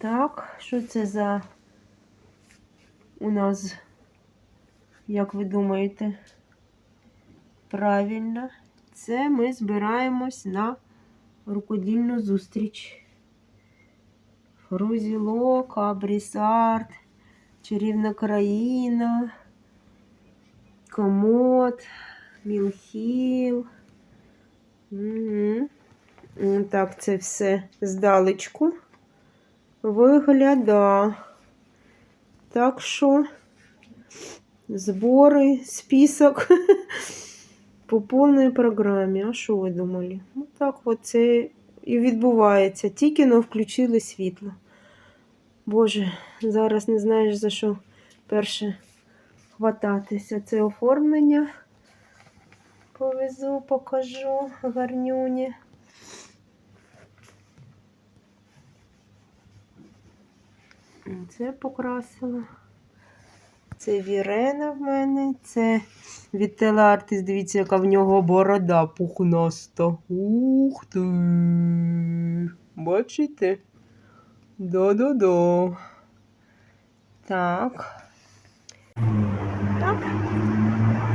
Так, що це за у нас, як ви думаєте? Правильно, це ми збираємось на рукодільну зустріч. Фрузілок, Абрісарт, Чарівна країна, Комод, Мілхіл. Угу. Так, це все здалечку вигляда. Так що збори, список по повній програмі. А що ви думали? Ну так от це і відбувається. Тільки но включили світло. Боже, зараз не знаєш за що перше хвататися. Це оформлення. Повезу, покажу гарнюні. Це покрасила. Це Вірена в мене, це від Телеартис, дивіться, яка в нього борода пухнаста. Ух ти. Бачите? Да-да-да. Так. Так.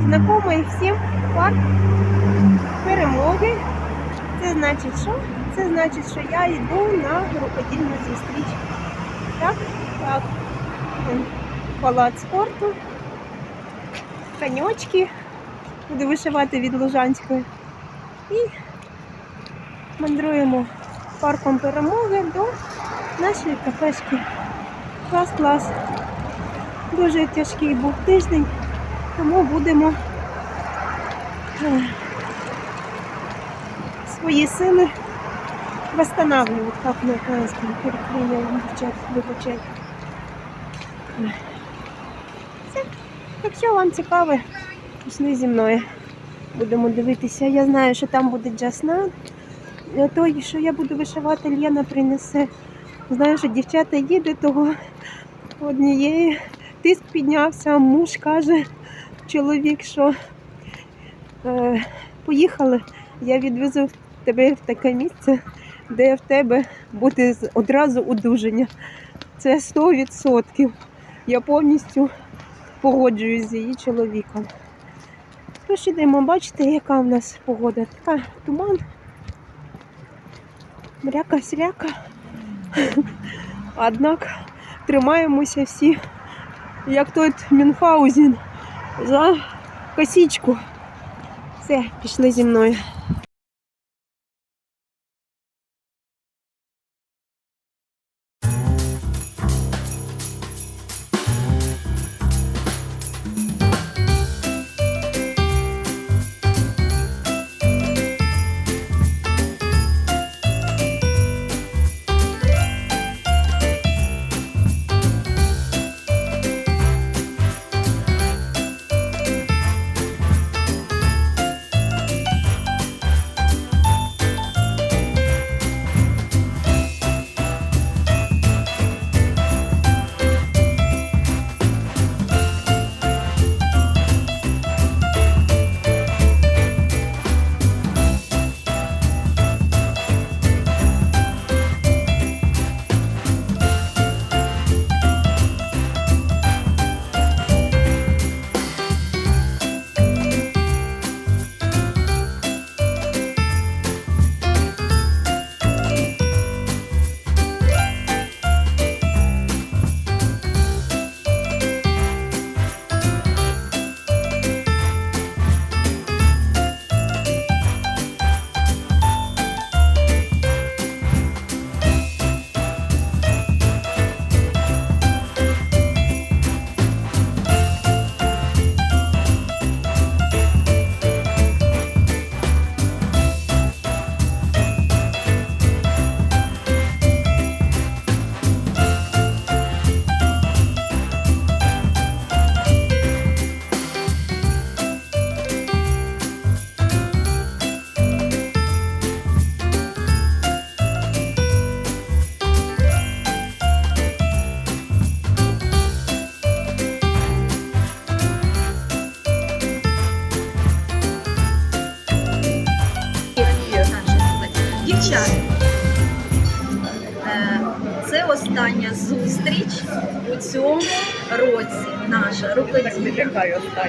Знакомий всім парк перемоги. Це значить що? Це значить, що я йду на рукодільну зустріч. Так, так. Палац спорту. Коньочки. Буду вишивати від Лужанської. І мандруємо парком перемоги до нашої кафешки. Клас-клас. Дуже тяжкий був тиждень, тому будемо е, свої сили восстанавливать, как на украинском девчат, вибачайте. Все. Якщо вам цікаво, пішли зі мною. Будемо дивитися. Я знаю, що там буде джаснан. А Той, що я буду вишивати, Лєна принесе. Знаю, що дівчата їде, того однієї тиск піднявся, муж каже, чоловік, що е, поїхали, я відвезу тебе в таке місце, де в тебе буде одразу одужання. Це 100%. Я повністю погоджуюсь з її чоловіком. Тож ідемо, бачите, яка в нас погода. Така туман. Мряка-сряка. Однак тримаємося всі, як той Мюнхгаузен, за косічку. Все, пішли зі мною.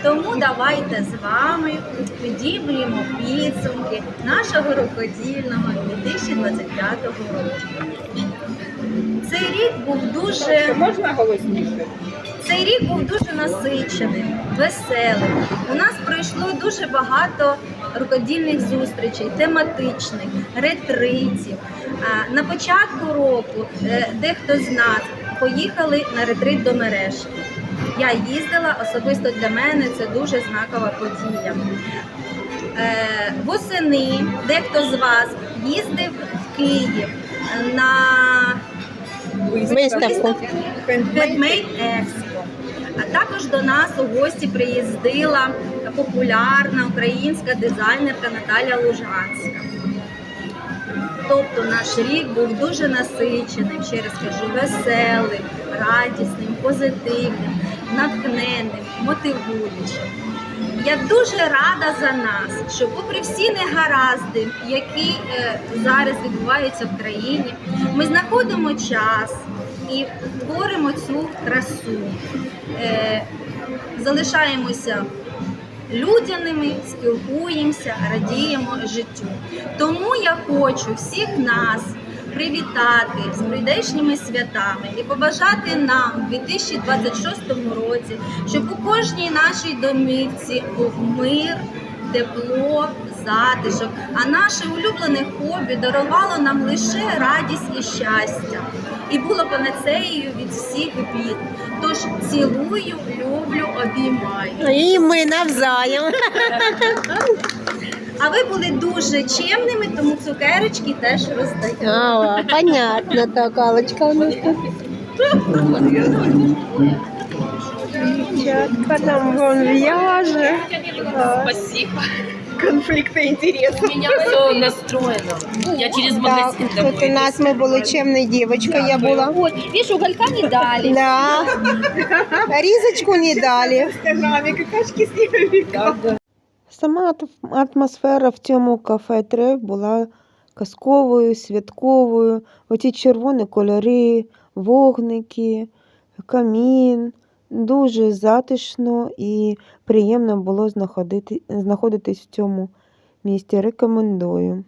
Тому давайте з вами підіб'ємо підсумки нашого рукодільного 2025 року. Цей рік був дуже Можна голосніше? цей рік був дуже насиченим, веселим. У нас пройшло дуже багато рукодільних зустрічей, тематичних, ретритів. На початку року е, дехто з нас поїхали на ретрит до мережки. Я їздила особисто для мене це дуже знакова подія. Е, Восени дехто з вас їздив в Київ на Виставку. Handmade Expo. А також до нас у гості приїздила популярна українська дизайнерка Наталя Лужанська. Тобто наш рік був дуже насиченим, ще раз кажу, веселим, радісним, позитивним, натхненним, мотивуючим. Я дуже рада за нас, що попри всі негаразди, які е, зараз відбуваються в країні, ми знаходимо час і творимо цю красу. Е, залишаємося людяними, спілкуємося, радіємо життю. Тому я хочу всіх нас привітати з прийдешніми святами і побажати нам у 2026 році, щоб у кожній нашій домівці був мир, тепло, затишок, а наше улюблене хобі дарувало нам лише радість і щастя. І було панацеєю від всіх бід. Тож цілую, люблю, обіймаю. І ми навзаєм. А ви були дуже чемними, тому цукерочки теж роздають. А, понятно, так, Алочка у нас тут. Дівчатка там вон в'яже. Спасибо. Конфликта интересов. У меня все настроено. Я через Так, магазин тут у нас ми були чемна дівчинка, я була. Вот, видишь, уголька не дали. Да. Різочку не дали. В Инстаграме какашки снеговика. Сама атмосфера в цьому кафе Треф була казковою, святковою. Оті червоні кольори, вогники, камін. Дуже затишно і приємно було знаходити, знаходитись в цьому місті. Рекомендую.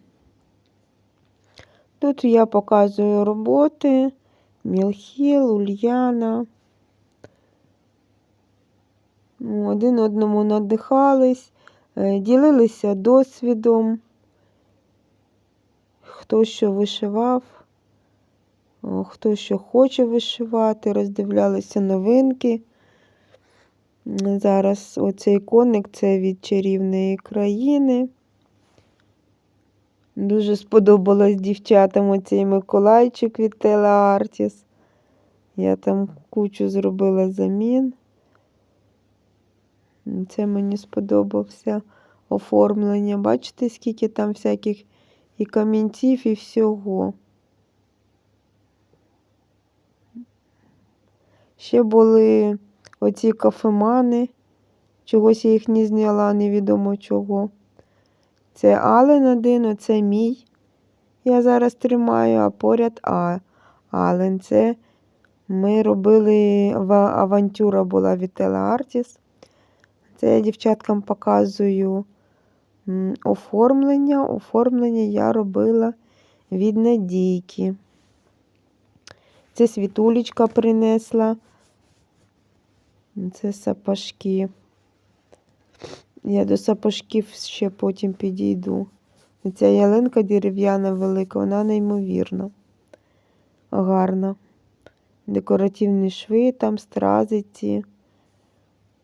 Тут я показую роботи. Мілхіл, Ульяна. Один одному надихались. Е, ділилися досвідом, хто що вишивав, хто що хоче вишивати, роздивлялися новинки. Зараз оцей коник це від чарівної країни. Дуже сподобалось дівчатам оцей Миколайчик від Тела Артіс. Я там кучу зробила замін. Це мені сподобався оформлення. Бачите, скільки там всяких і камінців, і всього. Ще були оці кафемани. Чогось я їх не зняла, невідомо чого. Це Ален один, оце мій. Я зараз тримаю, а поряд А. Ален. Це ми робили авантюра була від Телеартіс. Це я дівчаткам показую оформлення. Оформлення я робила від Надійки. Це світулечка принесла. Це сапожки. Я до сапожків ще потім підійду. Ця ялинка дерев'яна велика, вона неймовірна. Гарна. Декоративні шви, там стразиці.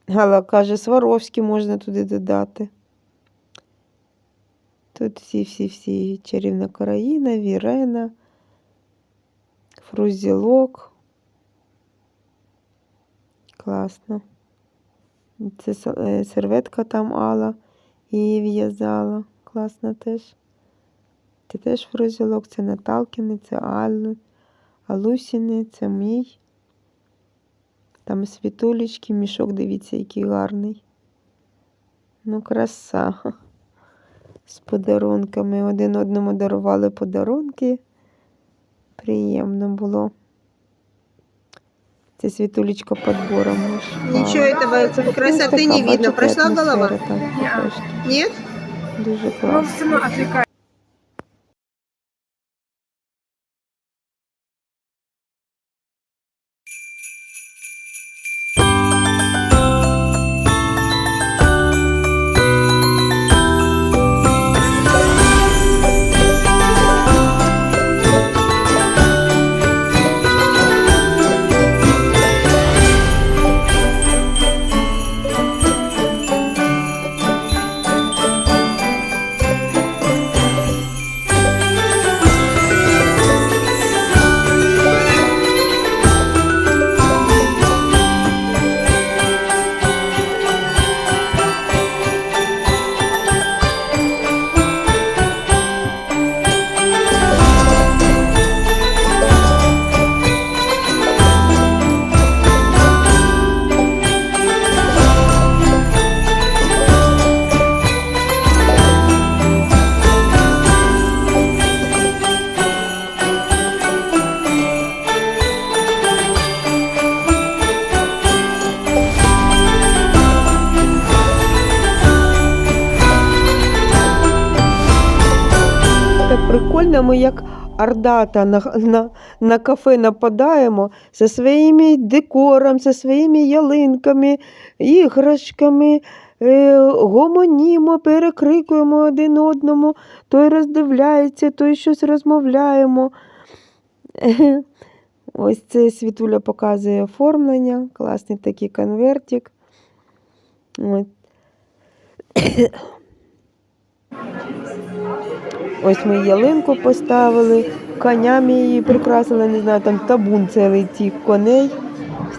Гала каже, Сваровські можна туди додати. Тут всі-всі-всі чарівна країна, Вірена, Фрузілок. Класно. Це е, серветка там Алла її в'язала. Класно теж. Це теж фрузілок, це Наталкіни, це Алли, Алусіни, це мій. Там світулечки, мішок, дивіться, який гарний. Ну, краса. З подарунками. Один одному дарували подарунки. Приємно було. Це світулечка подбором. Ничего этого, красоты не видно. Прошла голова? Нет? Дуже класно. Ми як Ардата на, на, на кафе нападаємо зі своїми декором, зі своїми ялинками, іграшками, е, гомонімо, перекрикуємо один одному, той роздивляється, той щось розмовляємо. Ось це Світуля показує оформлення, класний такий конвертик. От. Ось ми ялинку поставили, конями її прикрасили, не знаю, там табун цілий цих коней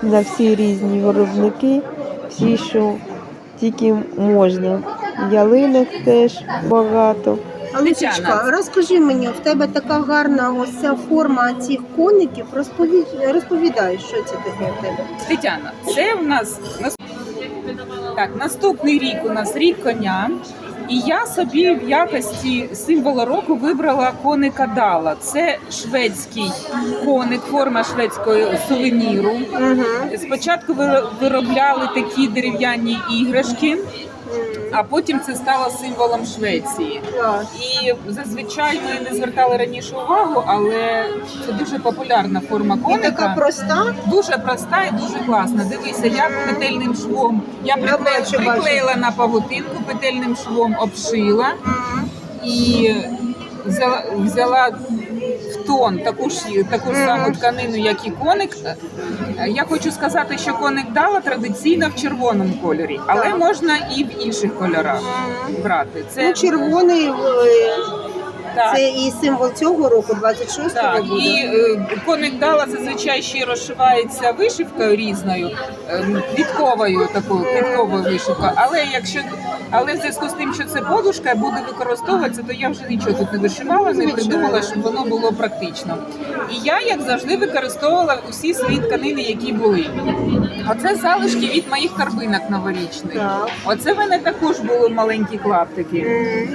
на всі різні виробники, всі, що тільки можна. Ялинок теж багато. Алисочка, розкажи мені, в тебе така гарна ось ця форма цих коників. Розпові... Розповідай, що це таке в тебе. Тетяна, це у нас нас- так, наступний рік у нас рік коня. І я собі в якості символа року вибрала коника Дала. Це шведський коник, форма шведського сувеніру. Спочатку виро- виробляли такі дерев'яні іграшки, а потім це стало символом Швеції. І зазвичай ми не звертали раніше увагу, але це дуже популярна форма І така проста. Дуже проста і дуже класна. Дивися, я петельним швом. Я приклеїла, бачу, бачу. приклеїла на павутинку, петельним швом обшила і взяла, взяла тон таку ж таку ж саму тканину, як і коник. Я хочу сказати, що коник дала традиційно в червоному кольорі, але можна і в інших кольорах брати. Це Ну, червоний е, так. це і символ цього року, 26-го Так, буде. і е, коник дала зазвичай ще розшивається вишивкою різною, ем, квітковою такою квітковою вишивкою. Але якщо але в зв'язку з тим, що це подушка буде використовуватися, то я вже нічого тут не вишивала, не Звичайно. придумала, щоб воно було практично. І я, як завжди, використовувала усі свої тканини, які були. Оце залишки від моїх торбинок новорічних. Так. Оце в мене також були маленькі клаптики.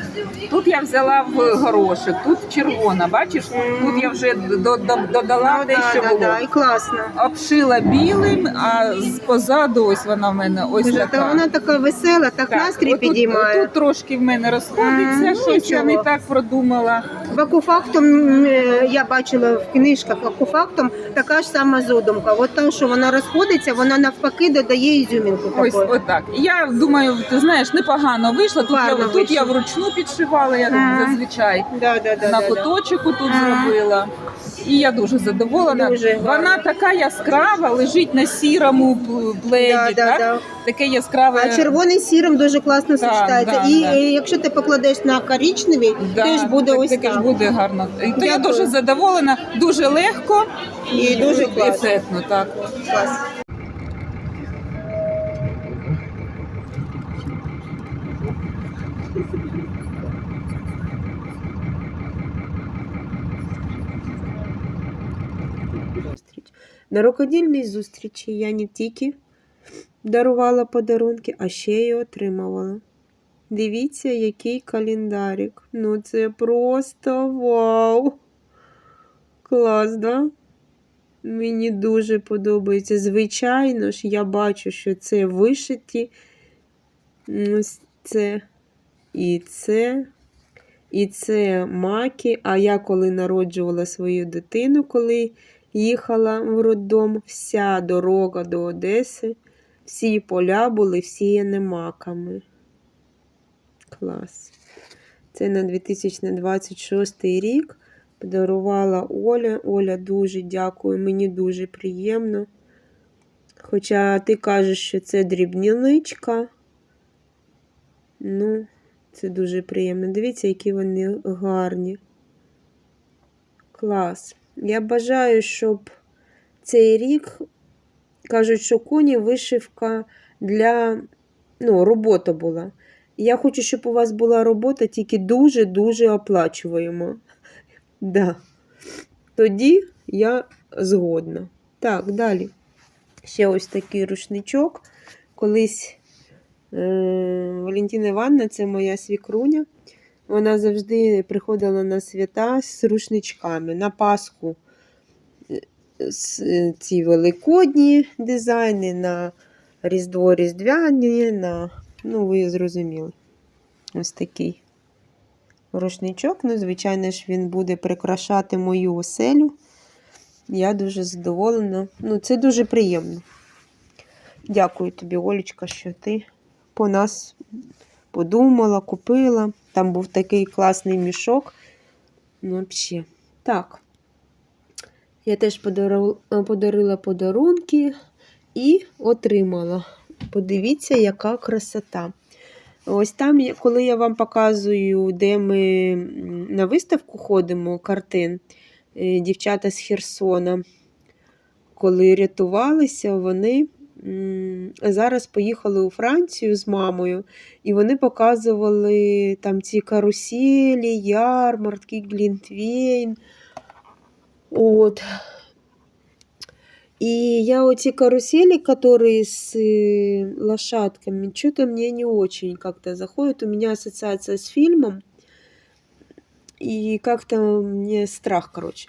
Тут я взяла в горошок, тут червона, бачиш? Тут я вже до- до- додала Ну, те, да, що да, було. да, і класно. Обшила білим, а позаду ось вона в мене ось Дуже, така. та вона така весела, так, настрій отут- підіймає. Тут трошки в мене розходиться, Мгм, щось я не нічого. так продумала. Акуфактум м, е, я бачила в книжках акуфактум така ж сама задумка. От там, що вона розходиться, вона навпаки додає ізюмінку Ось такої. отак. Я думаю, ти знаєш, непогано вийшло. Тут, я, Гарно тут я вийшло. вручну підшивала, як зазвичай. Да, да, да, на да, да. тут зробила. І я дуже задоволена. Дуже Вона така яскрава, лежить на сірому пл- пледі, Да, да, так? да. Таке яскраве. А червоний з сірим дуже класно Так, сочетається. да, і да. е, якщо ти покладеш на коричневий, Да, теж буде так, ось таке так. ж буде гарно. І то я Дякую. дуже задоволена, дуже легко І дуже класно. ефектно. Так. Клас. зустріч. На рукодільній зустрічі я не тільки дарувала подарунки, а ще й отримувала. Дивіться, який календарик. Ну це просто вау. Клас, да? Мені дуже подобається. Звичайно ж, я бачу, що це вишиті. Це і це. І це маки. А я коли народжувала свою дитину, коли їхала в роддом, вся дорога до Одеси, всі поля були всіяні маками. Клас. Це на 2026 рік подарувала Оля. Оля, дуже дякую, мені дуже приємно. Хоча ти кажеш, що це дрібніличка. Ну, це дуже приємно. Дивіться, які вони гарні. Клас. Я бажаю, щоб цей рік кажуть, що коні вишивка для ну, робота була. Я хочу, щоб у вас була робота тільки дуже-дуже оплачуваємо. Да. Тоді я згодна. Так, далі. Ще ось такий рушничок. Колись е, Валентина Івановна, це моя свікруня. Вона завжди приходила на свята з рушничками. На Пасху е, ці великодні дизайни, на Різдво Різдвяні, на, ну, ви зрозуміли. Ось такий рушничок. Ну, звичайно ж, він буде прикрашати мою оселю. Я дуже задоволена. Ну, це дуже приємно. Дякую тобі, Олечка, що ти по нас подумала, купила. Там був такий класний мішок. Ну, взагалі. Так. Я теж подарила подарунки і отримала. Подивіться, яка красота. Ось там, коли я вам показую, де ми на виставку ходимо картин, е, дівчата з Херсона, коли рятувалися, вони зараз поїхали у Францію з мамою, і вони показували там ці каруселі, ярмарки, Глінтвейн. От. И я эти карусели, которые с э, лошадками, что-то мне не очень как-то заходит. У меня ассоциация с фильмом. И как-то мне страх, короче.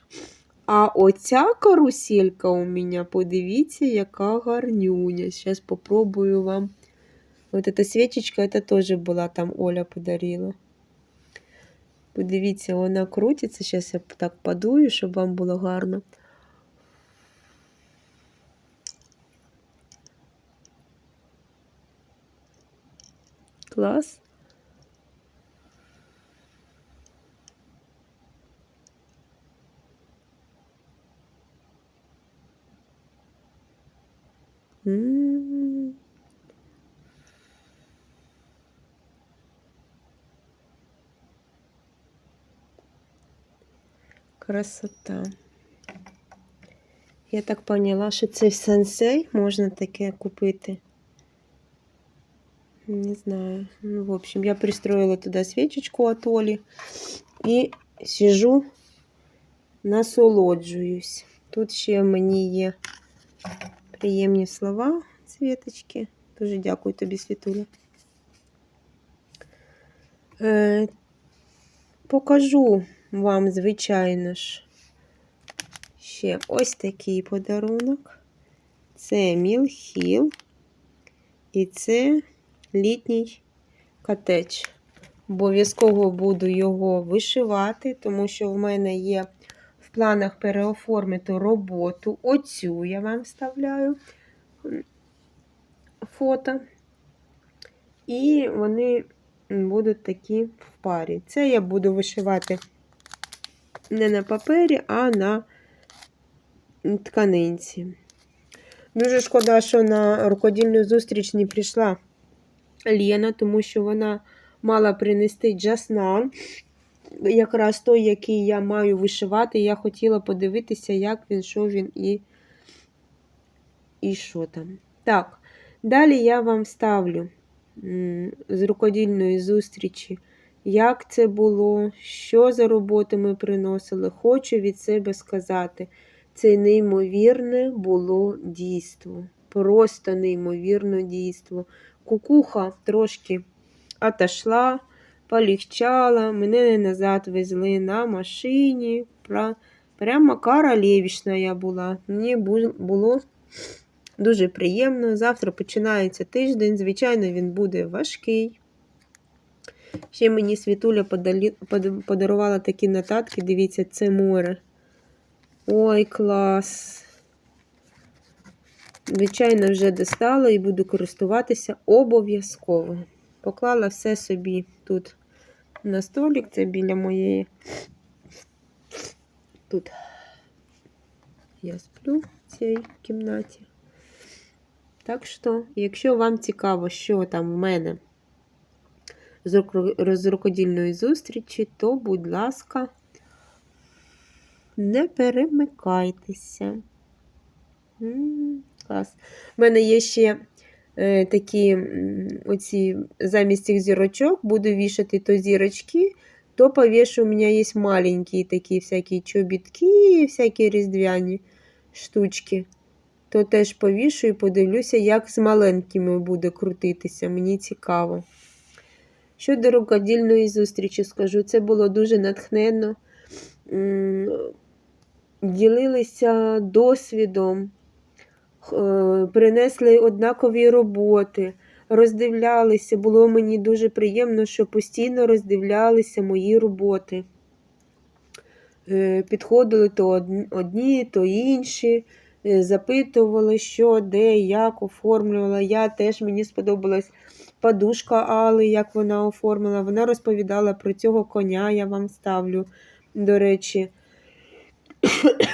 А оця каруселька у меня, подивіться, яка гарнюня. Сейчас попробую вам. Вот эта свечечка, это тоже была там Оля подарила. Подивіться, вона крутиться. Сейчас я так подую, щоб вам було гарно. Клас. Красота. Я так поняла, що це в сенсей можна таке купити. Не знаю. Ну, в общем, я пристроила туда свечечку от Оли і сижу, насолоджуюсь. Тут ще в мені є приємні слова, Світочки. Дуже дякую тобі, Світуля. Е, покажу вам, звичайно ж, ще ось такий подарунок. Це Мілхіл. І це літній котедж. Обов'язково буду його вишивати, тому що в мене є в планах переоформити роботу. Оцю я вам вставляю фото. І вони будуть такі в парі. Це я буду вишивати не на папері, а на тканинці. Дуже шкода, що на рукодільну зустріч не прийшла Лена, тому що вона мала принести джаснан, якраз той, який я маю вишивати. Я хотіла подивитися, як він, що він і, і що там. Так, далі я вам ставлю з рукодільної зустрічі, як це було, що за роботи ми приносили. Хочу від себе сказати. Це неймовірне було дійство. Просто неймовірне дійство. Кукуха трошки отошла, полегчала. Мене назад везли на машині. Прямо королевішна я була. Мені було дуже приємно. Завтра починається тиждень. Звичайно, він буде важкий. Ще мені Світуля подалі- подарувала такі нотатки. Дивіться, це море. Ой, клас. Звичайно, вже достала і буду користуватися обов'язково. Поклала все собі тут на столик, це біля моєї. Тут я сплю в цій кімнаті. Так що, якщо вам цікаво, що там в мене з рукодільної зустрічі, то, будь ласка, не перемикайтеся. Клас. У мене є ще е, такі оці замість цих зірочок буду вішати то зірочки, то повешу, у мене є маленькі такі всякі чобітки, всякі різдвяні штучки. То теж повішу і подивлюся, як з маленькими буде крутитися. Мені цікаво. Щодо рукодільної зустрічі скажу, це було дуже натхненно. Ділилися досвідом, е, принесли однакові роботи, роздивлялися. Було мені дуже приємно, що постійно роздивлялися мої роботи. Е, Підходили то одні, то інші, запитували, що, де, як оформлювала. Я теж мені сподобалась подушка Али, як вона оформила. Вона розповідала про цього коня, я вам ставлю, до речі.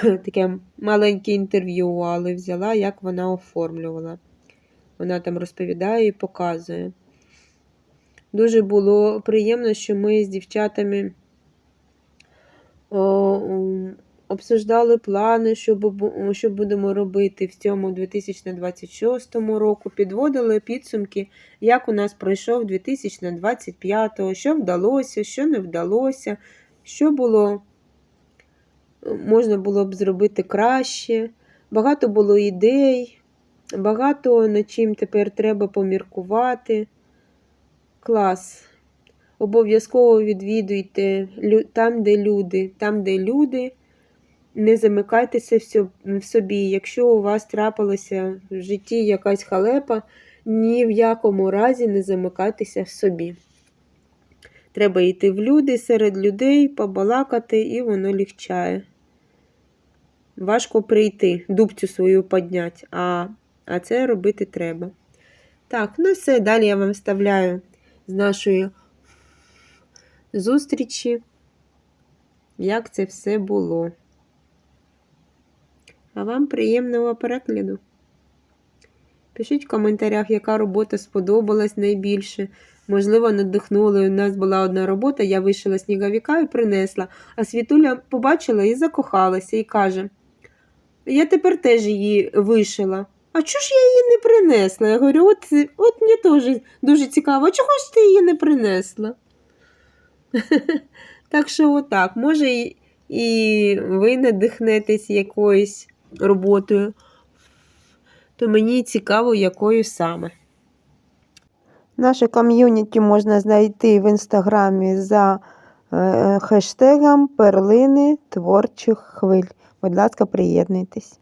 Таке маленьке інтерв'ю у Али взяла, як вона оформлювала. Вона там розповідає і показує. Дуже було приємно, що ми з дівчатами обсуждали плани, що, що будемо робити в цьому 2026 року. Підводили підсумки, як у нас пройшов 2025, що вдалося, що не вдалося, що було е, можна було б зробити краще. Багато було ідей, багато над чим тепер треба поміркувати. Клас. Обов'язково відвідуйте там, де люди, там, де люди. Не замикайтеся в собі. Якщо у вас трапилася в житті якась халепа, ні в якому разі не замикайтеся в собі. Треба йти в люди серед людей, побалакати, і воно легчає. Важко прийти, дубцю свою підняти, а, а це робити треба. Так, ну все, далі я вам вставляю з нашої зустрічі, як це все було. А вам приємного перегляду. Пишіть в коментарях, яка робота сподобалась найбільше. Можливо, надихнули. У нас була одна робота, я вишила сніговика і принесла. А Світуля побачила і закохалася, і каже: Я тепер теж її вишила. А чого ж я її не принесла? Я говорю, от, от мені теж дуже цікаво, чого ж ти її не принесла? Так що, отак, може, і ви надихнетесь якоюсь роботою, то мені цікаво, якою саме. Наше ком'юніті можна знайти в інстаграмі за е, хештегом перлини творчих хвиль. Будь ласка, приєднуйтесь.